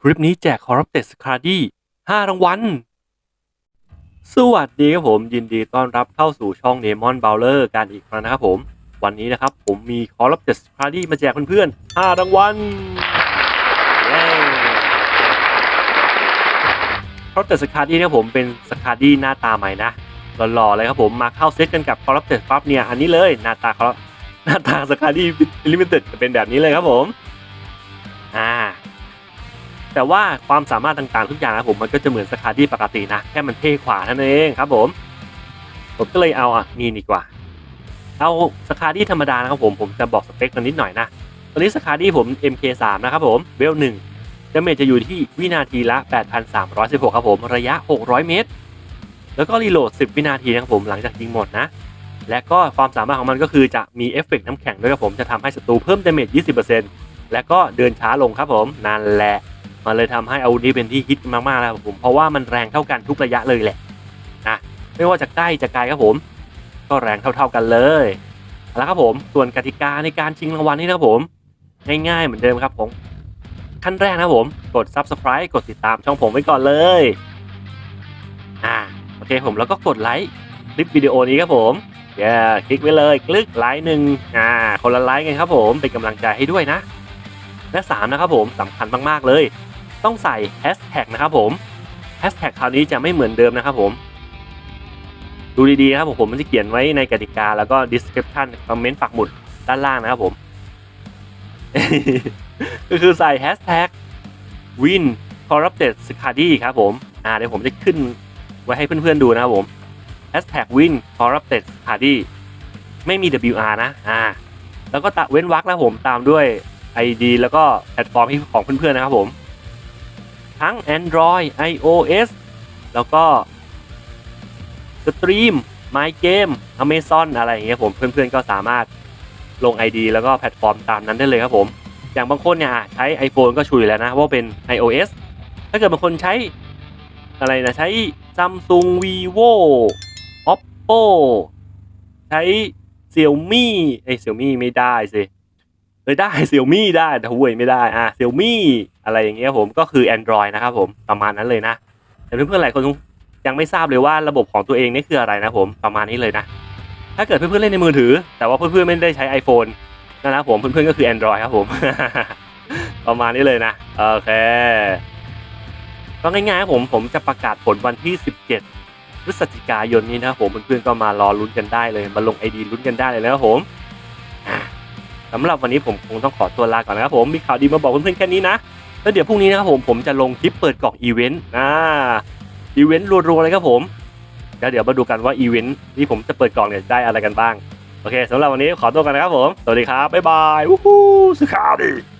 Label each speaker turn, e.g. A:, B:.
A: คลิปนี้แจก Corrupted s c a r d y 5รางวัล สวัสดีครับผมยินดีต้อนรับเข้าสู่ช่อง Demon Bowler กันอีกครั้งนะครับผม วันนี้นะครับผมมี Corrupted s c a r d y มาแจกเพื่อนๆ5รางวัลเย้ Corrupted s c a r d y เนี่ยผมเป็นสคาร์ดี้หน้าตาใหม่นะหล่อๆเลยครับผมมาเข้าเซตกันกับ Corrupted ปั๊บเนี่ยอันนี้เลยหน้าตาเขาหน้าตาสคาร์ดี้ลิมิเต็ดจะเป็นแบบนี้เลยครับผม แต่ว่าความสามารถต่างๆ ทุกอย่างนะผมมันก็จะเหมือนสคาร์ดี้ปกตินะ แค่มันเท่ขวาเท่านั้นเองครับผม ผมก็เลยเอาอะนี่ดีกว่า เอาสคาร์ดี้ธรรมดานะครับผมผมจะบอกสเปคกันนิดหน่อยนะตอนนี้สคาร์ดี้ผม MK3 นะครับผมเวล1ดาเมจจะอยู่ที่วินาทีละ 8,316 ครับผม ระยะ 600 เมตร แล้วก็รีโหลด 10 วินาทีนะครับผม หลังจากยิงหมดนะ และก็ความสามารถของมันก็คือจะมีเอฟเฟกต์น้ำแข็งด้วยครับผม จะทำให้ศัตรูเพิ่มดาเมจ 20%และก็เดินช้าลงครับผม นั่นแหละ มันเลยทำให้อาวุธนี้เป็นที่ฮิตมากๆแล้วผมเพราะว่ามันแรงเท่ากันทุกระยะเลยแหละนะไม่ว่าจะใกล้จะไกลครับผม ก็แรงเท่า ๆกันเลยเอาละครับผมส่วนกติกาในการชิงรางวัลนี่นะครับผม ง่ายๆเหมือนเดิมครับผมขั้นแรกนะครับผมกด subscribe กดติดตามช่องผมไว้ก่อนเลยอ่าโอเคผมแล้วก็กดไลค์คลิปวิดีโอนี้ครับผมเย้คลิกไว้เลยคลิกไลค์หนึ่งอ่าคนละไลค์กันครับผมเป็นกำลังใจให้ด้วยนะและ3นะครับผมสำคัญมากๆเลย ต้องใส่แฮชแท็กนะครับผมแฮชแท็กคราวนี้จะไม่เหมือนเดิมนะครับผมดูดีๆนะครับผมผมมันจะเขียนไว้ในกติกาแล้วก็ description คอมเมนต์ปักหมุดด้านล่างนะครับผม ก็คือใส่แฮชแท็ก win corrupted s c a d y ครับผมอ่าเดี๋ยวผมจะขึ้นไว้ให้เพื่อนๆดูนะครับผมแฮชแท็ก win corrupted s c a d y ไม่มี WR นะอ่าแล้วก็ตะเว้นวรรคนะผมตามด้วย ID แล้วก็แพลตฟอร์มของเพื่อนๆนะครับผม ทั้ง Android iOS แล้วก็สตรีม My Game Amazon อะไรอย่างเงี้ยผมเพื่อนๆก็สามารถลง ID แล้วก็แพลตฟอร์มตามนั้นได้เลยครับผม อย่างบางคนเนี่ยใช้ iPhone ก็ชูอยู่แล้วนะว่าเป็น iOS ถ้าเกิดบางคนใช้อะไรนะ ใช้ Samsung Vivo Oppo ใช้ Xiaomi เอ้ย Xiaomi ไม่ได้สิ เออได้ Xiaomi ได้แต่ huawei ไม่ได้อะ Xiaomi อะไรอย่างเงี้ยผมก็คือ Android นะครับผมประมาณนั้นเลยนะแต่เพื่อนๆหลายคนยังไม่ทราบเลยว่าระบบของตัวเองนี่คืออะไรนะผมประมาณนี้เลยนะ ถ้าเกิดเพื่อนๆเล่นในมือถือ แต่ว่าเพื่อนๆไม่ได้ใช้ iPhone นะครับผมเพื่อนๆก็คือ Android ครับผม ประมาณนี้เลยนะโอเคก็ง่ายๆผมผมจะประกาศผลวันที่ 17พฤศจิกายนนี้นะผมเพื่อนๆก็มารอลุ้นกันได้เลย มาลง ID ลุ้นกันได้เลยนะครับผม สำหรับวันนี้ผมคงต้องขอตัวลาก่อนนะครับผมมีข่าวดีมาบอกเพื่อนๆแค่นี้นะแล้วเดี๋ยวพรุ่งนี้นะครับผมผมจะลงคลิปเปิดกล่องอีเวนต์อ่าอีเวนต์รัวๆเลยครับผมแล้วเดี๋ยวมาดูกันว่าอีเวนต์ที่ผมจะเปิดกล่องเนี่ยได้อะไรกันบ้างโอเคสำหรับวันนี้ขอตัวกันนะครับผม สวัสดีครับ บ๊ายบายวู้ฮู้สคาดี